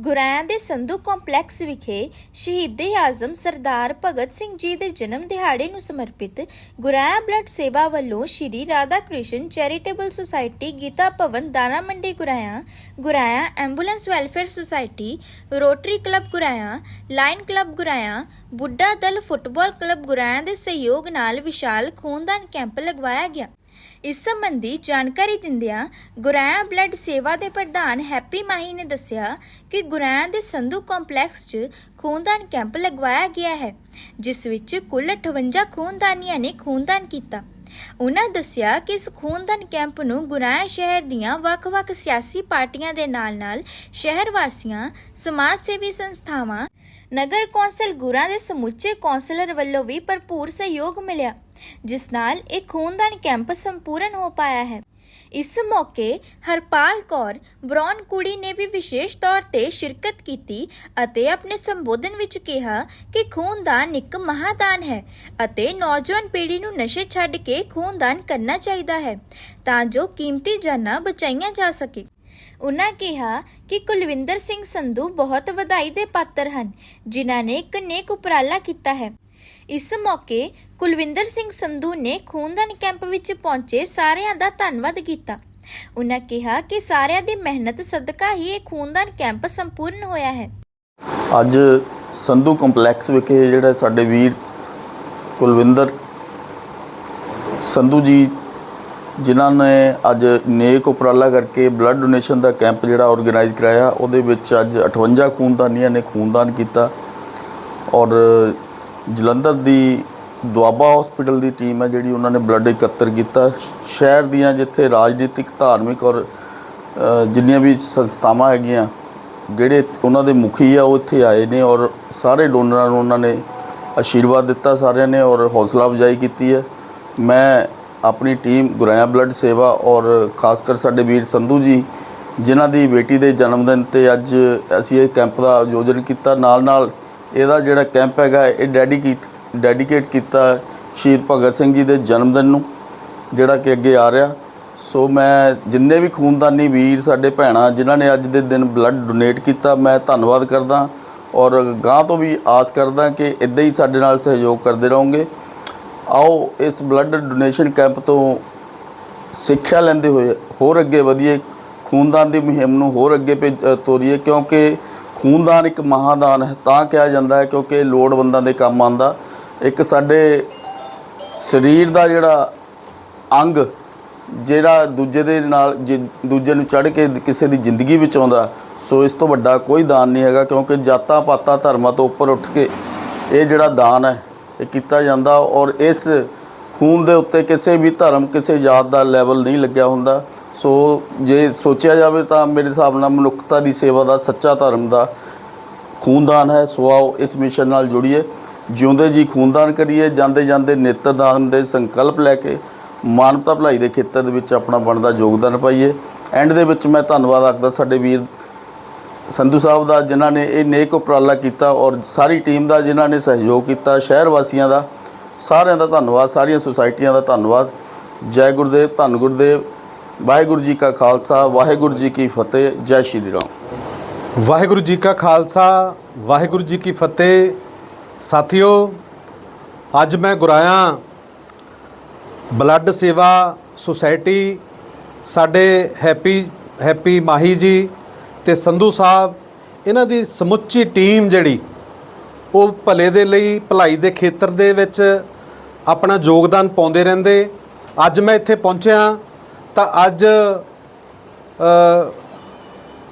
ਗੁਰਾਇਆਂ ਦੇ ਸੰਧੂ ਕੰਪਲੈਕਸ ਵਿਖੇ ਸ਼ਹੀਦੇ ਆਜ਼ਮ ਸਰਦਾਰ ਭਗਤ ਸਿੰਘ ਜੀ ਦੇ ਜਨਮ ਦਿਹਾੜੇ ਨੂੰ ਸਮਰਪਿਤ ਗੁਰਾਇਆ ਬਲੱਡ ਸੇਵਾ ਵੱਲੋਂ Shri Radha Krishna charitable society Gita Bhawan Dana Mandi Guraya Guraya ambulance welfare society, Rotary Club Guraya, Lion Club Guraya, Buddha Dal football club Guraya ਦੇ ਸਹਿਯੋਗ ਨਾਲ ਵਿਸ਼ਾਲ ਖੂਨਦਾਨ ਕੈਂਪ ਲਗਵਾਇਆ ਗਿਆ। ਇਸ ਸੰਬੰਧੀ ਜਾਣਕਾਰੀ ਦਿੰਦਿਆਂ ਗੁਰਾਇਆ ਬਲੱਡ ਸੇਵਾ ਦੇ ਪ੍ਰਧਾਨ ਹੈਪੀ ਮਾਹੀ ਨੇ ਦੱਸਿਆ ਕਿ ਗੁਰਾਇਆ ਦੇ ਸੰਧੂ ਕੰਪਲੈਕਸ 'ਚ ਖੂਨਦਾਨ ਕੈਂਪ ਲਗਵਾਇਆ ਗਿਆ ਹੈ, ਜਿਸ ਵਿੱਚ ਕੁੱਲ 58 ਖੂਨਦਾਨੀਆਂ ਨੇ ਖੂਨਦਾਨ ਕੀਤਾ। ਉਹਨਾਂ ਦੱਸਿਆ ਕਿ ਇਸ ਖੂਨਦਾਨ ਕੈਂਪ ਨੂੰ ਗੁਰਾਇਆ ਸ਼ਹਿਰ ਦੀਆਂ ਵੱਖ-ਵੱਖ ਸਿਆਸੀ ਪਾਰਟੀਆਂ ਦੇ ਨਾਲ-ਨਾਲ ਸ਼ਹਿਰ ਵਾਸੀਆਂ ਸਮਾਜ ਸੇਵੀ ਸੰਸਥਾਵਾਂ, ਨਗਰ ਕੌਂਸਲ ਗੁਰਾ ਦੇ ਸਮੁੱਚੇ ਕੌਂਸਲਰ ਵੱਲੋਂ ਵੀ ਭਰਪੂਰ ਸਹਿਯੋਗ ਮਿਲਿਆ। ਜਿਸ ਨਾਲ ਇਹ ਖੂਨਦਾਨ ਕੈਂਪ ਸੰਪੂਰਨ ਹੋ ਪਾਇਆ ਹੈ। ਇਸ ਮੌਕੇ ਹਰਪਾਲ ਕੌਰ ਬ੍ਰੌਨ ਕੁੜੀ ਨੇ ਵੀ ਵਿਸ਼ੇਸ਼ ਤੌਰ ਤੇ ਸ਼ਿਰਕਤ ਕੀਤੀ ਅਤੇ ਆਪਣੇ ਸੰਬੋਧਨ ਵਿੱਚ ਕਿਹਾ ਕਿ ਖੂਨਦਾਨ ਇੱਕ ਮਹਾਦਾਨ ਹੈ ਅਤੇ ਨੌਜਵਾਨ ਪੀੜ੍ਹੀ ਨੂੰ ਨਸ਼ੇ ਛੱਡ ਕੇ ਖੂਨਦਾਨ ਕਰਨਾ ਚਾਹੀਦਾ ਹੈ ਤਾਂ ਜੋ ਕੀਮਤੀ ਜਾਨਾਂ ਬਚਾਈਆਂ ਜਾ ਸਕੇ। ਉਨ੍ਹਾਂ ਕਿਹਾ ਕਿ ਕੁਲਵਿੰਦਰ ਸਿੰਘ ਸੰਧੂ ਬਹੁਤ ਵਧਾਈ ਦੇ ਪਾਤਰ ਹਨ, ਜਿਨ੍ਹਾਂ ਨੇ ਇੱਕ ਨੇਕ ਉਪਰਾਲਾ ਕੀਤਾ ਹੈ। ਇਸ ਮੌਕੇ ਕੁਲਵਿੰਦਰ ਸਿੰਘ ਸੰਧੂ ਨੇ ਖੂਨਦਾਨ ਕੈਂਪ ਵਿੱਚ ਪਹੁੰਚੇ ਸਾਰਿਆਂ ਦਾ ਧੰਨਵਾਦ ਕੀਤਾ। ਉਨ੍ਹਾਂ ਕਿਹਾ ਕਿ ਸਾਰਿਆਂ ਦੀ ਮਿਹਨਤ, ਸਦਕਾ ਹੀ ਇਹ ਖੂਨਦਾਨ ਕੈਂਪ ਸੰਪੂਰਨ ਹੋਇਆ ਹੈ। ਅੱਜ ਸੰਧੂ ਕੰਪਲੈਕਸ ਵਿਖੇ ਜਿਹੜਾ ਸਾਡੇ ਵੀਰ ਕੁਲਵਿੰਦਰ ਸੰਧੂ ਜੀ, ਜਿਨ੍ਹਾਂ ਨੇ ਅੱਜ ਨੇਕ ਉਪਰਾਲਾ ਕਰਕੇ ਬਲੱਡ ਡੋਨੇਸ਼ਨ ਦਾ ਕੈਂਪ ਜਿਹੜਾ ਆਰਗੇਨਾਈਜ਼ ਕਰਾਇਆ, ਉਹਦੇ ਵਿੱਚ ਅੱਜ 58 ਖੂਨਦਾਨੀਆਂ ਨੇ ਖੂਨਦਾਨ ਕੀਤਾ ਔਰ ਜਲੰਧਰ ਦੀ ਦੁਆਬਾ ਹਸਪੀਟਲ ਦੀ ਟੀਮ ਹੈ ਜਿਹੜੀ ਉਹਨਾਂ ਨੇ ਬਲੱਡ ਇਕੱਤਰ ਕੀਤਾ। ਸ਼ਹਿਰ ਦੀਆਂ ਜਿੱਥੇ ਰਾਜਨੀਤਿਕ, ਧਾਰਮਿਕ ਔਰ ਜਿੰਨੀਆਂ ਵੀ ਸੰਸਥਾਵਾਂ ਹੈਗੀਆਂ, ਜਿਹੜੇ ਉਹਨਾਂ ਦੇ ਮੁਖੀ ਆ, ਉਹ ਇੱਥੇ ਆਏ ਨੇ ਔਰ ਸਾਰੇ ਡੋਨਰਾਂ ਨੂੰ ਉਹਨਾਂ ਨੇ ਆਸ਼ੀਰਵਾਦ ਦਿੱਤਾ, ਸਾਰਿਆਂ ਨੇ ਔਰ ਹੌਸਲਾ ਅਫਜ਼ਾਈ ਕੀਤੀ ਹੈ। ਮੈਂ ਆਪਣੀ ਟੀਮ ਗੁਰਾਇਆ ਬਲੱਡ ਸੇਵਾ ਔਰ ਖਾਸ ਕਰ ਸਾਡੇ ਵੀਰ ਸੰਧੂ ਜੀ, ਜਿਨ੍ਹਾਂ ਦੀ ਬੇਟੀ ਦੇ ਜਨਮ ਦਿਨ ਤੇ ਅੱਜ ਅਸੀਂ ਇਹ ਕੈਂਪ ਦਾ ਆਯੋਜਨ ਕੀਤਾ। ਨਾਲ ਨਾਲ ਇਹਦਾ ਜਿਹੜਾ ਕੈਂਪ ਹੈਗਾ, ਇਹ ਡੈਡੀਕੇਟ ਡੈਡੀਕੇਟ ਕੀਤਾ ਸ਼ਹੀਦ ਭਗਤ ਸਿੰਘ ਜੀ ਦੇ ਜਨਮ ਦਿਨ ਨੂੰ, ਜਿਹੜਾ ਕਿ ਅੱਗੇ ਆ ਰਿਹਾ। ਸੋ ਮੈਂ ਜਿੰਨੇ ਵੀ ਖੂਨਦਾਨੀ ਵੀਰ ਸਾਡੇ ਭੈਣਾਂ, ਜਿਨ੍ਹਾਂ ਨੇ ਅੱਜ ਦੇ ਦਿਨ ਬਲੱਡ ਡੋਨੇਟ ਕੀਤਾ, ਮੈਂ ਧੰਨਵਾਦ ਕਰਦਾ ਔਰ ਗਾਂ ਤੋਂ ਵੀ ਆਸ ਕਰਦਾ ਕਿ ਇਦਾਂ ਹੀ ਸਾਡੇ ਨਾਲ ਸਹਿਯੋਗ ਕਰਦੇ ਰਹੋਗੇ। ਆਓ, ਇਸ ਬਲੱਡ ਡੋਨੇਸ਼ਨ ਕੈਂਪ ਤੋਂ ਸਿੱਖਿਆ ਲੈਂਦੇ ਹੋਏ ਹੋਰ ਅੱਗੇ ਵਧੀਏ, ਖੂਨਦਾਨ ਦੀ ਮੁਹਿੰਮ ਨੂੰ ਹੋਰ ਅੱਗੇ ਭੇਜ- ਤੋਰੀਏ, ਕਿਉਂਕਿ ਖੂਨਦਾਨ ਇੱਕ ਮਹਾਦਾਨ ਹੈ, ਤਾਂ ਕਿਹਾ ਜਾਂਦਾ ਹੈ ਕਿਉਂਕਿ ਲੋੜਵੰਦਾਂ ਦੇ ਕੰਮ ਆਉਂਦਾ। ਇੱਕ ਸਾਡੇ ਸਰੀਰ ਦਾ ਜਿਹੜਾ ਅੰਗ, ਜਿਹੜਾ ਦੂਜੇ ਦੇ ਨਾਲ ਜੇ, ਦੂਜੇ ਨੂੰ ਚੜ ਕੇ ਕਿਸੇ ਦੀ ਜ਼ਿੰਦਗੀ ਵਿੱਚ ਆਉਂਦਾ, ਸੋ ਇਸ ਤੋਂ ਵੱਡਾ ਕੋਈ ਦਾਨ ਨਹੀਂ ਹੈਗਾ ਕਿਉਂਕਿ ਜਾਤਾਂ ਪਾਤਾਂ ਧਰਮਾਂ ਤੋਂ ਉੱਪਰ ਉੱਠ ਕੇ ਇਹ ਜਿਹੜਾ ਦਾਨ ਹੈ, ਇਹ ਕੀਤਾ ਜਾਂਦਾ ਔਰ ਇਸ ਖੂਨ ਦੇ ਉੱਤੇ ਕਿਸੇ ਵੀ ਧਰਮ, ਕਿਸੇ ਜਾਤ ਦਾ ਲੈਵਲ ਨਹੀਂ ਲੱਗਿਆ ਹੁੰਦਾ। ਸੋ ਜੇ ਸੋਚਿਆ ਜਾਵੇ ਤਾਂ ਮੇਰੇ ਹਿਸਾਬ ਨਾਲ ਮਨੁੱਖਤਾ ਦੀ ਸੇਵਾ ਦਾ ਸੱਚਾ ਧਰਮ ਦਾ ਖੂਨਦਾਨ ਹੈ। ਸੋ ਆਓ ਇਸ ਮਿਸ਼ਨ ਨਾਲ ਜੁੜੀਏ। ਜਿਉਂਦੇ ਜੀ ਖੂਨਦਾਨ ਕਰੀਏ, ਜਾਂਦੇ ਜਾਂਦੇ ਨੇਤਰਦਾਨ ਦੇ ਸੰਕਲਪ ਲੈ ਕੇ ਮਾਨਵਤਾ ਭਲਾਈ ਦੇ ਖੇਤਰ ਦੇ ਵਿੱਚ ਆਪਣਾ ਬਣਦਾ ਯੋਗਦਾਨ ਪਾਈਏ। ਐਂਡ ਦੇ ਵਿੱਚ ਮੈਂ ਧੰਨਵਾਦ ਆਖਦਾ ਸਾਡੇ ਵੀਰ ਸੰਧੂ ਸਾਹਿਬ ਦਾ, ਜਿਨ੍ਹਾਂ ਨੇ ਇਹ ਨੇਕ ਉਪਰਾਲਾ ਕੀਤਾ ਔਰ ਸਾਰੀ ਟੀਮ ਦਾ, ਜਿਨ੍ਹਾਂ ਨੇ ਸਹਿਯੋਗ ਕੀਤਾ ਸ਼ਹਿਰ ਵਾਸੀਆਂ ਦਾ। ਸਾਰਿਆਂ ਦਾ ਧੰਨਵਾਦ, ਸਾਰੀਆਂ ਸੁਸਾਇਟੀਆਂ ਦਾ ਧੰਨਵਾਦ। ਜੈ ਗੁਰਦੇਵ, ਧੰਨ ਗੁਰਦੇਵ। ਵਾਹਿਗੁਰੂ ਜੀ ਕਾ ਖਾਲਸਾ, ਵਾਹਿਗੁਰੂ ਜੀ ਕੀ ਫਤਿਹ, ਜੈ ਸ਼੍ਰੀ ਰਾਮ। ਵਾਹਿਗੁਰੂ ਜੀ ਕਾ ਖਾਲਸਾ, ਵਾਹਿਗੁਰੂ ਜੀ ਕੀ ਫਤਿਹ। ਸਾਥੀਓ, ਅੱਜ ਮੈਂ ਗੁਰਾਇਆ ਬਲੱਡ ਸੇਵਾ ਸੁਸਾਇਟੀ ਸਾਡੇ ਹੈਪੀ ਹੈਪੀ ਮਾਹੀ ਜੀ ਤੇ ਸੰਧੂ ਸਾਹਿਬ, ਇਹਨਾਂ ਦੀ ਸਮੁੱਚੀ ਟੀਮ ਜਿਹੜੀ, ਉਹ ਭਲੇ ਦੇ ਲਈ, ਭਲਾਈ ਦੇ ਖੇਤਰ ਦੇ ਵਿੱਚ ਆਪਣਾ ਯੋਗਦਾਨ ਪਾਉਂਦੇ ਰਹਿੰਦੇ। ਅੱਜ ਮੈਂ ਇੱਥੇ ਪਹੁੰਚਿਆ ਤਾਂ ਅੱਜ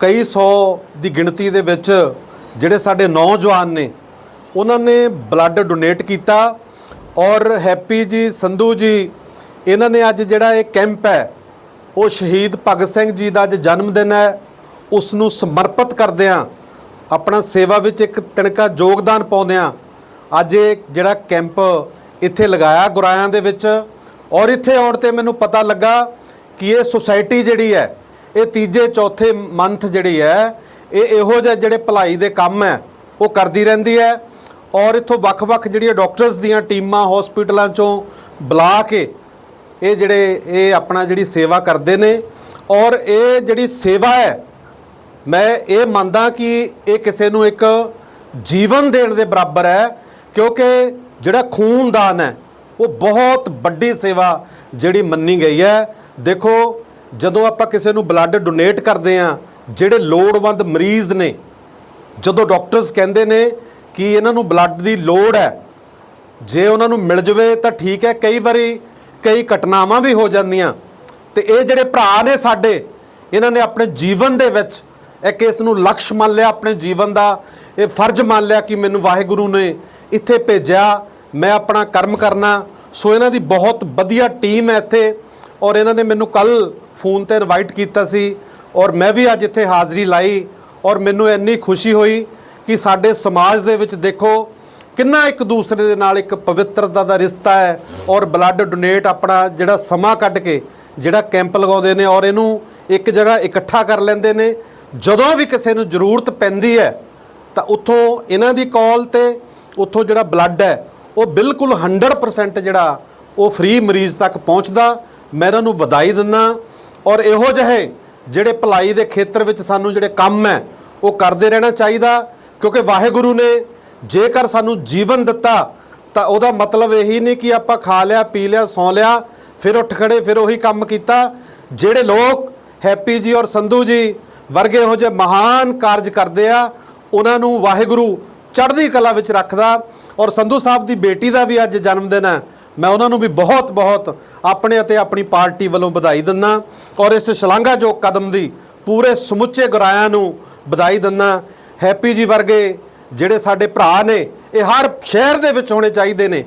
ਕਈ ਸੌ ਦੀ ਗਿਣਤੀ ਦੇ ਵਿੱਚ ਜਿਹੜੇ ਸਾਡੇ ਨੌਜਵਾਨ ਨੇ, ਉਹਨਾਂ ਨੇ ਬਲੱਡ ਡੋਨੇਟ ਕੀਤਾ ਔਰ ਹੈਪੀ ਜੀ, ਸੰਧੂ ਜੀ, ਇਹਨਾਂ ਨੇ ਅੱਜ ਜਿਹੜਾ ਇਹ ਕੈਂਪ ਹੈ, ਉਹ ਸ਼ਹੀਦ ਭਗਤ ਸਿੰਘ ਜੀ ਦਾ ਅੱਜ ਜਨਮ ਦਿਨ ਹੈ। ਉਸ ਨੂੰ ਸਮਰਪਿਤ ਕਰਦਿਆਂ ਆਪਣਾ ਸੇਵਾ ਵਿੱਚ ਇੱਕ ਤਿਣਕਾ ਯੋਗਦਾਨ ਪਾਉਂਦਿਆਂ ਅੱਜ ਇਹ ਜਿਹੜਾ ਕੈਂਪ ਇੱਥੇ ਲਗਾਇਆ ਗੁਰਾਇਆਂ ਦੇ ਵਿੱਚ। ਔਰ ਇੱਥੇ ਆਉਣ ਤੇ ਮੈਨੂੰ ਪਤਾ ਲੱਗਾ ਕਿ ਇਹ ਸੁਸਾਇਟੀ ਜਿਹੜੀ ਹੈ, ਇਹ ਤੀਜੇ, ਚੌਥੇ ਮੰਥ ਜਿਹੜੀ ਹੈ, ਇਹ ਇਹੋ ਜਿਹੇ ਜਿਹੜੇ ਭਲਾਈ ਦੇ ਕੰਮ ਹੈ, ਉਹ ਕਰਦੀ ਰਹਿੰਦੀ ਹੈ। ਔਰ ਇੱਥੋਂ ਵੱਖ-ਵੱਖ ਜਿਹੜੀਆਂ ਡਾਕਟਰਸ ਦੀਆਂ ਟੀਮਾਂ ਹਸਪੀਟਲਾਂ ਚੋਂ ਬੁਲਾ ਕੇ ਇਹ ਜਿਹੜੇ, ਇਹ ਆਪਣਾ ਜਿਹੜੀ ਸੇਵਾ ਕਰਦੇ ਨੇ। ਔਰ ਇਹ ਜਿਹੜੀ ਸੇਵਾ ਹੈ, ਮੈਂ ਇਹ ਮੰਨਦਾ ਕਿ ਇਹ ਕਿਸੇ ਨੂੰ ਇੱਕ ਜੀਵਨ ਦੇਣ ਦੇ ਬਰਾਬਰ ਹੈ, ਕਿਉਂਕਿ ਜਿਹੜਾ ਖੂਨਦਾਨ ਹੈ ਉਹ ਬਹੁਤ ਵੱਡੀ ਸੇਵਾ ਜਿਹੜੀ ਮੰਨੀ ਗਈ ਹੈ। ਦੇਖੋ, ਜਦੋਂ ਆਪਾਂ ਕਿਸੇ ਨੂੰ ਬਲੱਡ ਡੋਨੇਟ ਕਰਦੇ ਆ ਜਿਹੜੇ ਲੋੜਵੰਦ ਮਰੀਜ਼ ਨੇ, ਜਦੋਂ ਡਾਕਟਰਸ ਕਹਿੰਦੇ ਨੇ ਕਿ ਇਹਨਾਂ ਨੂੰ ਬਲੱਡ ਦੀ ਲੋੜ ਹੈ, ਜੇ ਉਹਨਾਂ ਨੂੰ ਮਿਲ ਜਵੇ ਤਾਂ ਠੀਕ ਹੈ, ਕਈ ਵਾਰੀ ਕਈ ਘਟਨਾਵਾਂ ਵੀ ਹੋ ਜਾਂਦੀਆਂ। ਤੇ ਇਹ ਜਿਹੜੇ ਭਰਾ ਨੇ ਸਾਡੇ, ਇਹਨਾਂ ਨੇ ਆਪਣੇ ਜੀਵਨ ਦੇ ਵਿੱਚ ਇੱਕ ਇਸ ਨੂੰ ਲਕਸ਼ ਮੰਨ ਲਿਆ, ਆਪਣੇ ਜੀਵਨ ਦਾ ਇਹ ਫਰਜ਼ ਮੰਨ ਲਿਆ ਕਿ ਮੈਨੂੰ ਵਾਹਿਗੁਰੂ ਨੇ ਇੱਥੇ ਭੇਜਿਆ। ਮੈਂ ਆਪਣਾ ਕਰਮ ਕਰਨਾ, ਸੋ ਇਹਨਾਂ ਦੀ ਬਹੁਤ ਵਧੀਆ ਟੀਮ ਹੈ ਇੱਥੇ। ਔਰ ਇਹਨਾਂ ਨੇ ਮੈਨੂੰ ਕੱਲ ਫੋਨ ਤੇ ਇਨਵਾਈਟ ਕੀਤਾ ਸੀ। ਔਰ ਮੈਂ ਵੀ ਅੱਜ ਇੱਥੇ ਹਾਜ਼ਰੀ ਲਾਈ। ਔਰ ਮੈਨੂੰ ਇੰਨੀ ਖੁਸ਼ੀ ਹੋਈ ਕਿ ਸਾਡੇ ਸਮਾਜ ਦੇ ਵਿੱਚ ਦੇਖੋ, ਕਿੰਨਾ ਇੱਕ ਦੂਸਰੇ ਦੇ ਨਾਲ ਇੱਕ ਪਵਿੱਤਰਤਾ ਦਾ ਰਿਸ਼ਤਾ ਹੈ। ਔਰ ਬਲੱਡ ਡੋਨੇਟ ਆਪਣਾ ਜਿਹੜਾ ਸਮਾਂ ਕੱਢ ਕੇ, ਜਿਹੜਾ ਕੈਂਪ ਲਗਾਉਂਦੇ ਨੇ, ਔਰ ਇਹਨੂੰ ਇੱਕ ਜਗ੍ਹਾ ਇਕੱਠਾ ਕਰ ਲੈਂਦੇ ਨੇ। ਜਦੋਂ ਵੀ ਕਿਸੇ ਨੂੰ ਜ਼ਰੂਰਤ ਪੈਂਦੀ ਹੈ, ਤਾਂ ਉੱਥੋਂ ਇਹਨਾਂ ਦੀ ਕਾਲ ਤੇ ਉੱਥੋਂ ਜਿਹੜਾ ਬਲੱਡ ਹੈ ਉਹ ਬਿਲਕੁਲ 100% ਜਿਹੜਾ ਉਹ ਫ੍ਰੀ ਮਰੀਜ਼ ਤੱਕ ਪਹੁੰਚਦਾ। ਮੈਂ ਇਹਨਾਂ ਨੂੰ ਵਧਾਈ ਦਿੰਦਾ ਔਰ ਇਹੋ ਜਿਹੇ ਜਿਹੜੇ ਭਲਾਈ ਦੇ ਖੇਤਰ ਵਿੱਚ ਸਾਨੂੰ ਜਿਹੜੇ ਕੰਮ ਹੈ, ਉਹ ਕਰਦੇ ਰਹਿਣਾ ਚਾਹੀਦਾ ਕਿਉਂਕਿ ਵਾਹਿਗੁਰੂ ਨੇ ਜੇਕਰ ਸਾਨੂੰ ਜੀਵਨ ਦਿੱਤਾ, ਤਾਂ ਉਹਦਾ ਮਤਲਬ ਇਹੀ ਨਹੀਂ ਕਿ ਆਪਾਂ ਖਾ ਲਿਆ, ਪੀ ਲਿਆ, ਸੌ ਲਿਆ, ਫਿਰ ਉੱਠ ਖੜੇ, ਫਿਰ ਉਹੀ ਕੰਮ ਕੀਤਾ। ਜਿਹੜੇ ਲੋਕ ਹੈਪੀ ਜੀ ਔਰ ਸੰਧੂ ਜੀ ਵਰਗੇ ਇਹੋ ਜਿਹੇ ਮਹਾਨ ਕਾਰਜ ਕਰਦੇ ਆ, ਉਹਨਾਂ ਨੂੰ ਵਾਹਿਗੁਰੂ ਚੜ੍ਹਦੀ ਕਲਾ ਵਿੱਚ ਰੱਖਦਾ। ਔਰ ਸੰਧੂ ਸਾਹਿਬ ਦੀ ਬੇਟੀ ਦਾ ਵੀ ਅੱਜ ਜਨਮ ਦਿਨ ਹੈ। ਮੈਂ ਉਹਨਾਂ ਨੂੰ ਵੀ ਬਹੁਤ ਬਹੁਤ ਆਪਣੇ ਅਤੇ ਆਪਣੀ ਪਾਰਟੀ ਵੱਲੋਂ ਵਧਾਈ ਦਿੰਦਾ ਔਰ ਇਸ ਸ਼ਲਾਘਾਯੋਗ ਕਦਮ ਦੀ ਪੂਰੇ ਸਮੁੱਚੇ ਗੁਰਾਇਆਂ ਨੂੰ ਵਧਾਈ ਦਿੰਦਾ ਹੈਪੀ ਜੀ ਵਰਗੇ ਜਿਹੜੇ ਸਾਡੇ ਭਰਾ ਨੇ, ਇਹ ਹਰ ਸ਼ਹਿਰ ਦੇ ਵਿੱਚ ਹੋਣੇ ਚਾਹੀਦੇ ਨੇ।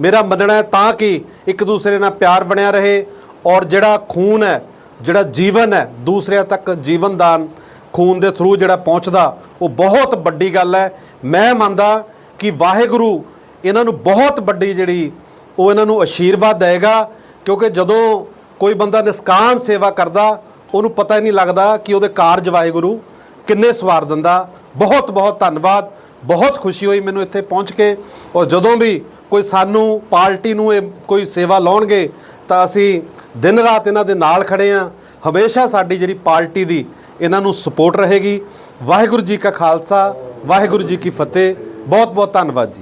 ਮੇਰਾ ਮੰਨਣਾ ਹੈ ਤਾਂ ਕਿ ਇੱਕ ਦੂਸਰੇ ਨਾਲ ਪਿਆਰ ਬਣਿਆ ਰਹੇ ਔਰ ਜਿਹੜਾ ਖੂਨ ਹੈ, ਜਿਹੜਾ ਜੀਵਨ ਹੈ, ਦੂਸਰਿਆਂ ਤੱਕ ਜੀਵਨ ਦਾਨ ਖੂਨ ਦੇ ਥਰੂ ਜਿਹੜਾ ਪਹੁੰਚਦਾ, ਉਹ ਬਹੁਤ ਵੱਡੀ ਗੱਲ ਹੈ। ਮੈਂ ਮੰਨਦਾ ਕਿ ਵਾਹਿਗੁਰੂ ਇਹਨਾਂ ਨੂੰ ਬਹੁਤ ਵੱਡੀ ਜਿਹੜੀ ਉਹ ਇਹਨਾਂ ਨੂੰ ਆਸ਼ੀਰਵਾਦ ਦੇਵੇਗਾ, ਕਿਉਂਕਿ ਜਦੋਂ ਕੋਈ ਬੰਦਾ ਨਿਸਕਾਮ ਸੇਵਾ ਕਰਦਾ, ਉਹਨੂੰ ਪਤਾ ਹੀ ਨਹੀਂ ਲੱਗਦਾ ਕਿ ਉਹਦੇ ਕਾਰਜ ਵਾਹਿਗੁਰੂ ਕਿੰਨੇ ਸਵਾਰ ਦਿੰਦਾ। ਬਹੁਤ ਬਹੁਤ ਧੰਨਵਾਦ। ਬਹੁਤ ਖੁਸ਼ੀ ਹੋਈ ਮੈਨੂੰ ਇੱਥੇ ਪਹੁੰਚ ਕੇ। ਔਰ ਜਦੋਂ ਵੀ ਕੋਈ ਸਾਨੂੰ ਪਾਰਟੀ ਨੂੰ ਇਹ ਕੋਈ ਸੇਵਾ ਲਾਉਣਗੇ, ਤਾਂ ਅਸੀਂ ਦਿਨ ਰਾਤ ਇਹਨਾਂ ਦੇ ਨਾਲ ਖੜੇ ਆ ਹਮੇਸ਼ਾ ਸਾਡੀ ਜਿਹੜੀ ਪਾਰਟੀ ਦੀ ਇਹਨਾਂ ਨੂੰ ਸਪੋਰਟ ਰਹੇਗੀ। ਵਾਹਿਗੁਰੂ ਜੀ ਕਾ ਖਾਲਸਾ, ਵਾਹਿਗੁਰੂ ਜੀ ਕੀ ਫਤਿਹ। ਬਹੁਤ ਬਹੁਤ ਧੰਨਵਾਦ ਜੀ।